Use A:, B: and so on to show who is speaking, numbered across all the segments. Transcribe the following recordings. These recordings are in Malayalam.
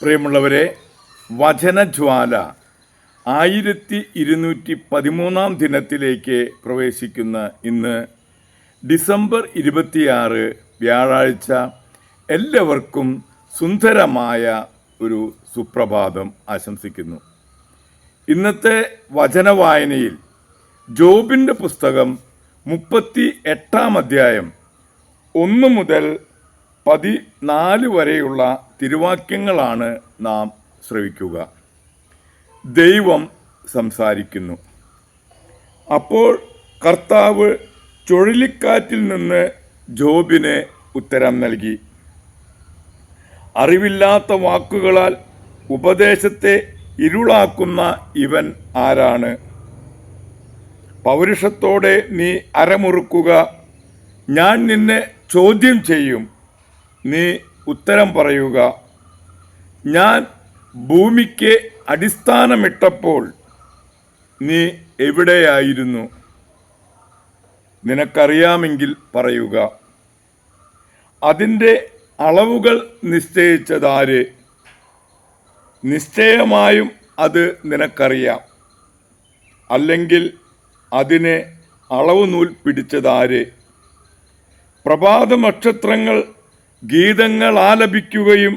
A: പ്രിയമുള്ളവരെ വചനജ്വാല ആയിരത്തി ഇരുന്നൂറ്റി പതിമൂന്നാം ദിനത്തിലേക്ക് പ്രവേശിക്കുന്ന ഇന്ന് ഡിസംബർ ഇരുപത്തിയാറ് വ്യാഴാഴ്ച എല്ലാവർക്കും സുന്ദരമായ ഒരു സുപ്രഭാതം ആശംസിക്കുന്നു. ഇന്നത്തെ വചനവായനയിൽ ജോബിന്റെ പുസ്തകം മുപ്പത്തി എട്ടാം അധ്യായം ഒന്ന് മുതൽ പതിനാല് വരെയുള്ള തിരുവാക്യങ്ങളാണ് നാം ശ്രവിക്കുക. ദൈവം സംസാരിക്കുന്നു. അപ്പോൾ കർത്താവ് ചുഴലിക്കാറ്റിൽ നിന്ന് ജോബിന് ഉത്തരം നൽകി. അറിവില്ലാത്ത വാക്കുകളാൽ ഉപദേശത്തെ ഇരുളാക്കുന്ന ഇവൻ ആരാണ്? പൗരുഷത്തോടെ നീ അരമുറുക്കുക. ഞാൻ നിന്നെ ചോദ്യം ചെയ്യും. നീ ഉത്തരം പറയുക. ഞാൻ ഭൂമിക്ക് അടിസ്ഥാനമിട്ടപ്പോൾ നീ എവിടെയായിരുന്നു? നിനക്കറിയാമെങ്കിൽ പറയുക. അതിന്റെ അളവുകൾ നിശ്ചയിച്ചതാര്? നിശ്ചയമായും അത് നിനക്കറിയാം. അല്ലെങ്കിൽ അതിനെ അളവ് നൂൽ പിടിച്ചതാര്? പ്രഭാത നക്ഷത്രങ്ങൾ ഗീതങ്ങൾ ആലപിക്കുകയും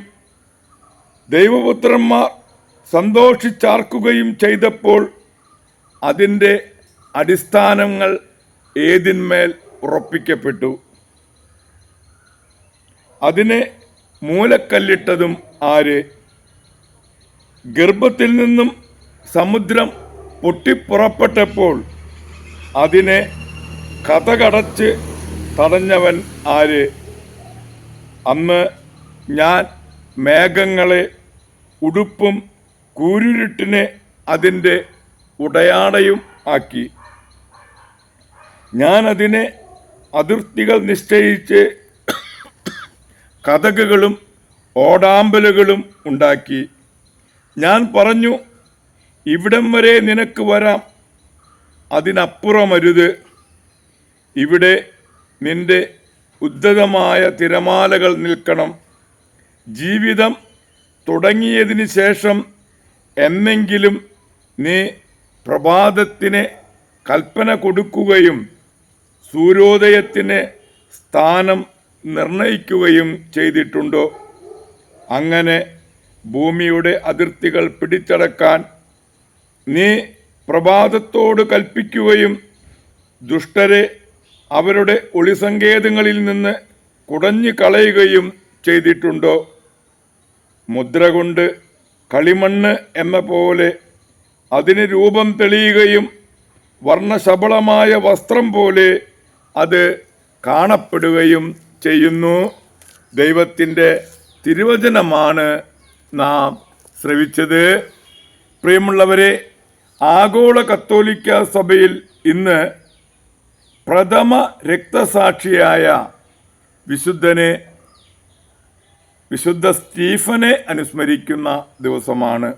A: ദൈവപുത്രന്മാർ സന്തോഷിച്ചാർക്കുകയും ചെയ്തപ്പോൾ അതിന്റെ അടിസ്ഥാനങ്ങൾ ഏതിന്മേൽ ഉറപ്പിക്കപ്പെട്ടു? അതിനെ മൂലക്കല്ലിട്ടതും ആര്? ഗർഭത്തിൽ നിന്നും സമുദ്രം പൊട്ടിപ്പുറപ്പെട്ടപ്പോൾ അതിനെ കഥകടച്ച് തടഞ്ഞവൻ ആര്? അന്ന് ഞാൻ മേഘങ്ങളെ ഉടുപ്പും കൂരിരുട്ടിനെ അതിന്റെ ഉടയാടയും ആക്കി. ഞാൻ അതിനെ അതിർത്തികൾ നിശ്ചയിച്ച് കഥകുകളും ഓടാമ്പലുകളും ഉണ്ടാക്കി. ഞാൻ പറഞ്ഞു ഇവിടം വരെ നിനക്ക് വരാം. അതിനപ്പുറമരുത്. ഇവിടെ നിന്റെ ഉദ്ധതമായ തിരമാലകൾ നിൽക്കണം. ജീവിതം തുടങ്ങിയതിന് ശേഷം എന്നെങ്കിലും നീ പ്രഭാതത്തിന് കൽപ്പന കൊടുക്കുകയും സൂര്യോദയത്തിന് സ്ഥാനം നിർണയിക്കുകയും ചെയ്തിട്ടുണ്ടോ? അങ്ങനെ ഭൂമിയുടെ അതിർത്തികൾ പിടിച്ചടക്കാൻ നീ പ്രഭാതത്തോട് കൽപ്പിക്കുകയും ദുഷ്ടരെ അവരുടെ ഒളിസങ്കേതങ്ങളിൽ നിന്ന് കുടഞ്ഞു കളയുകയും ചെയ്തിട്ടുണ്ടോ? മുദ്ര കൊണ്ട് കളിമണ്ണ് എന്ന പോലെ അതിന് രൂപം തെളിയുകയും വർണശബളമായ വസ്ത്രം പോലെ അത് കാണപ്പെടുകയും ചെയ്യുന്നു. ദൈവത്തിന്റെ തിരുവചനമാണ് നാം ശ്രവിച്ചത്. പ്രിയമുള്ളവരെ ആഗോള കത്തോലിക്ക സഭയിൽ ഇന്ന് പ്രഥമ രക്തസാക്ഷിയായ വിശുദ്ധനെ വിശുദ്ധ സ്റ്റീഫനെ അനുസ്മരിക്കുന്ന ദിവസമാണ്.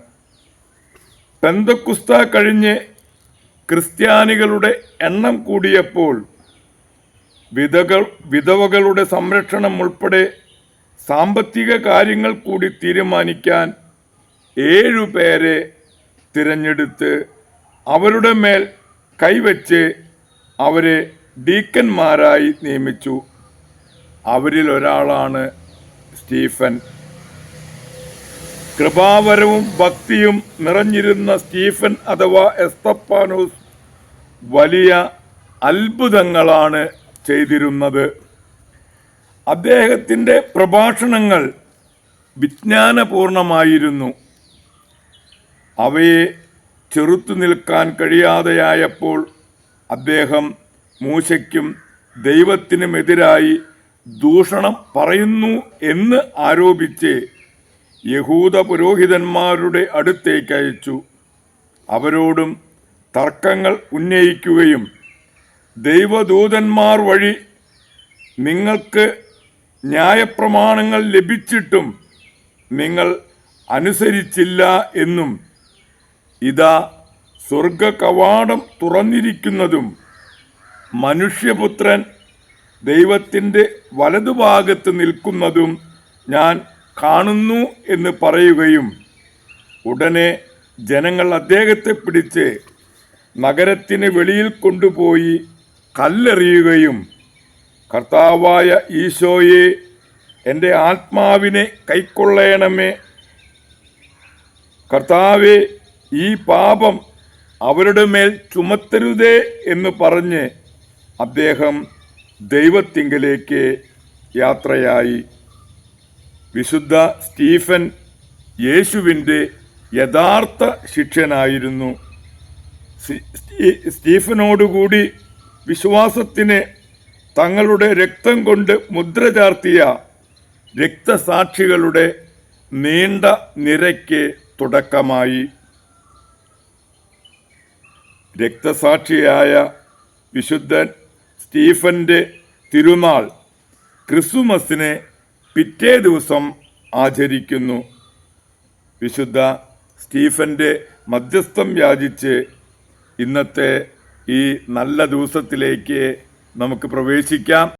A: പെന്തക്കുസ്ത കഴിഞ്ഞ് ക്രിസ്ത്യാനികളുടെ എണ്ണം കൂടിയപ്പോൾ വിധകൾ വിധവകളുടെ സംരക്ഷണം ഉൾപ്പെടെ സാമ്പത്തിക കാര്യങ്ങൾ കൂടി തീരുമാനിക്കാൻ ഏഴുപേരെ തിരഞ്ഞെടുത്ത് അവരുടെ മേൽ കൈവച്ച് അവരെ ഡീക്കന്മാരായി നിയമിച്ചു. അവരിൽ ഒരാളാണ് സ്റ്റീഫൻ. കൃപാവരവും ഭക്തിയും നിറഞ്ഞിരുന്ന സ്റ്റീഫൻ അഥവാ എസ്തപ്പാനോസ് വലിയ അത്ഭുതങ്ങളാണ് ചെയ്തിരുന്നത്. അദ്ദേഹത്തിന്റെ പ്രഭാഷണങ്ങൾ വിജ്ഞാനപൂർണമായിരുന്നു. അവയെ ചെറുത്തു നിൽക്കാൻ കഴിയാതെയായപ്പോൾ അദ്ദേഹം മൂശയ്ക്കും ദൈവത്തിനുമെതിരായി ദൂഷണം പറയുന്നു എന്ന് ആരോപിച്ച് യഹൂദ പുരോഹിതന്മാരുടെ അടുത്തേക്ക് അയച്ചു. അവരോടും തർക്കങ്ങൾ ഉന്നയിക്കുകയും ദൈവദൂതന്മാർ വഴി നിങ്ങൾക്ക് ന്യായപ്രമാണങ്ങൾ ലഭിച്ചിട്ടും നിങ്ങൾ അനുസരിച്ചില്ല എന്നും ഇതാ സ്വർഗ കവാടം തുറന്നിരിക്കുന്നതും മനുഷ്യപുത്രൻ ദൈവത്തിന്റെ വലതുഭാഗത്ത് നിൽക്കുന്നതും ഞാൻ കാണുന്നു എന്ന് പറയുകയും ഉടനെ ജനങ്ങൾ അദ്ദേഹത്തെ പിടിച്ച് നഗരത്തിന് വെളിയിൽ കൊണ്ടുപോയി കല്ലെറിയുകയും കർത്താവായ ഈശോയെ എന്റെ ആത്മാവിനെ കൈക്കൊള്ളയണമേ കർത്താവെ ഈ പാപം അവരുടെ മേൽ ചുമത്തരുതേ എന്ന് പറഞ്ഞ് അദ്ദേഹം ദൈവത്തിങ്കലേക്ക് യാത്രയായി. വിശുദ്ധ സ്റ്റീഫൻ യേശുവിന്റെ യഥാർത്ഥ ശിക്ഷനായിരുന്നു സ്റ്റീ- സ്റ്റീ- സ്റ്റീഫനോടുകൂടി വിശ്വാസത്തിന് തങ്ങളുടെ രക്തം കൊണ്ട് മുദ്ര ചാർത്തിയ രക്തസാക്ഷികളുടെ നീണ്ട നിരയ്ക്ക് തുടക്കമായി. രക്തസാക്ഷിയായ വിശുദ്ധൻ സ്റ്റീഫന്റെ തിരുനാൾ ക്രിസ്തുമസിനെ പിറ്റേ ദിവസം ആചരിക്കുന്നു. വിശുദ്ധ സ്റ്റീഫന്റെ മധ്യസ്ഥം യാചിച്ച് ഇന്നത്തെ ഈ നല്ല ദിവസത്തിലേക്ക് നമുക്ക് പ്രവേശിക്കാം.